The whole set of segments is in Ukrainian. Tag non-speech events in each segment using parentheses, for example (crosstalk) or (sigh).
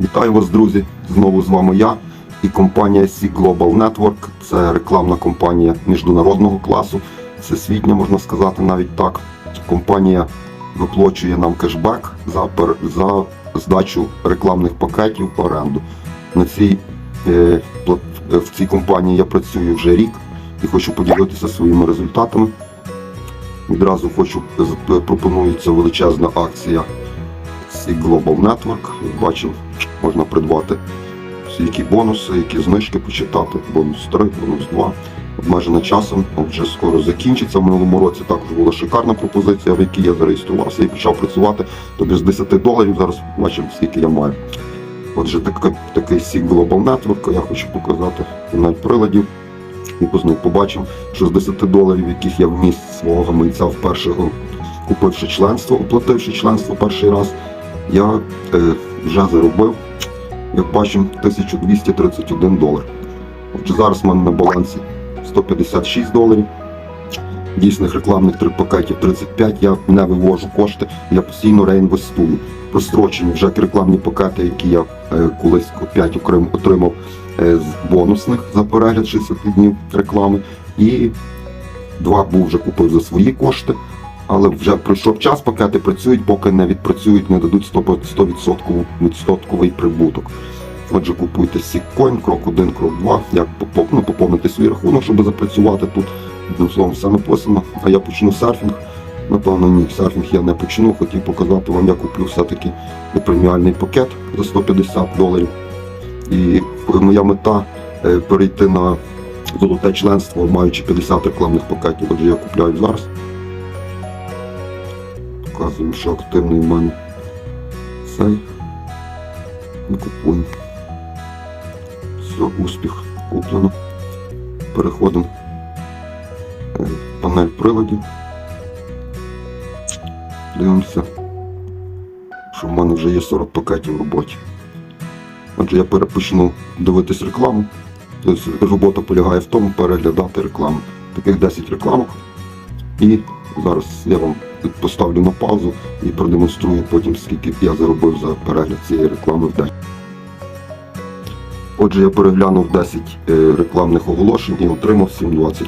Вітаю вас, друзі! Знову з вами я і компанія Sea Global Network. Це рекламна компанія міжнародного класу, всесвітня, можна сказати, навіть так. Компанія виплачує нам кешбек за, за здачу рекламних пакетів в оренду. На цій, е, в цій компанії я працюю вже рік і хочу поділитися своїми результатами. Відразу хочу пропонується величезна акція Sea Global Network. Як бачимо, можна придбати які бонуси, які знижки почитати. Бонус 3, бонус 2. Обмежена часом, вже скоро закінчиться. В минулому році також була шикарна пропозиція, в якій я зареєструвався і почав працювати. Тобто з 10 доларів зараз бачимо, скільки я маю. Отже, такий, такий Sea Global Network я хочу показати панель приладів. І позна- побачимо, що з 10 доларів, яких я вміст свого гаманця вперше купивши членство, оплативши членство перший раз, я е, вже заробив, як бачимо, 1231 долар. Отже, зараз в мене на балансі 156 доларів. Дійсних рекламних три пакетів 35, я не вивожу кошти, я постійно реінвестую. Прострочені вже рекламні пакети, які я е, колись 5 окремо отримав е, з бонусних за перегляд 60 днів реклами. І два був вже купив за свої кошти. Але вже пройшов час, пакети працюють, поки не відпрацюють, не дадуть 100%, 100% відсотковий прибуток. Отже, купуйте Сіккоін, крок 1, крок 2, як ну, поповнити свій рахунок, щоб запрацювати тут. Одним словом, все написано. А я почну серфінг. Напевно, ні, серфінг я не почну. Хотів показати вам, я куплю все-таки преміальний пакет за 150 доларів. І моя мета е, перейти на золоте членство, маючи 50 рекламних пакетів. Отже, я купляю зараз. Показуємо, що активний в мене цей. Купуємо. Все, успіх куплено. Переходимо е, в панель приладів. Дивимося, що в мене вже є 40 пакетів в роботі. Отже, я перепочну дивитись рекламу. Тобто робота полягає в тому переглядати рекламу. Таких 10 рекламок. І зараз я вам поставлю на паузу і продемонструю потім, скільки я заробив за перегляд цієї реклами в день. Отже, я переглянув 10 е, рекламних оголошень і отримав 7,20.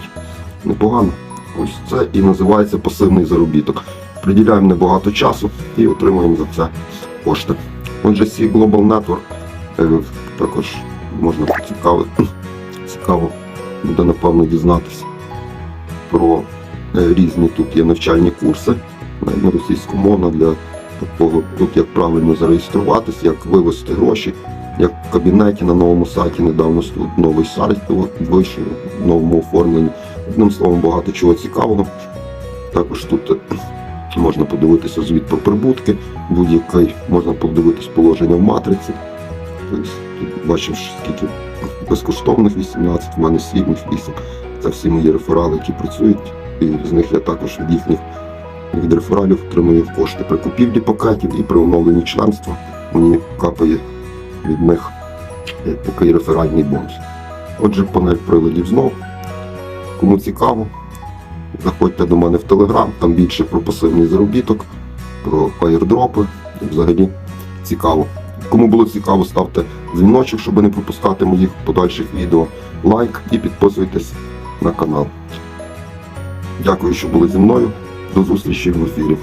Непогано. Ось це і називається пасивний заробіток. Приділяємо небагато часу і отримуємо за це кошти. Отже, Sea Global Network також можна цікаво, цікаво буде напевно дізнатися про різні тут є навчальні курси на російськомовна для такого, тут як правильно зареєструватися, як вивести гроші, як в кабінеті на новому сайті недавно тут новий сайт вийшов в новому оформленні. Одним словом, багато чого цікавого. Також тут е, (clears throat) можна подивитися звіт про прибутки, будь-який, можна подивитись положення в матриці. Тобто, бачимо, скільки безкоштовних 18, в мене 7, 8. Це всі мої реферали, які працюють, і з них я також від їхніх від рефералів отримую кошти при купівлі пакетів і при оновленні членства. Мені капає від них е, такий реферальний бонус. Отже, панель приладів знов. Кому цікаво, заходьте до мене в Телеграм, там більше про пасивний заробіток, про аірдропи. Взагалі цікаво. Кому було цікаво, ставте дзвіночок, щоб не пропускати моїх подальших відео. Лайк і підписуйтесь на канал. Дякую, що були зі мною. До зустрічі в ефірі.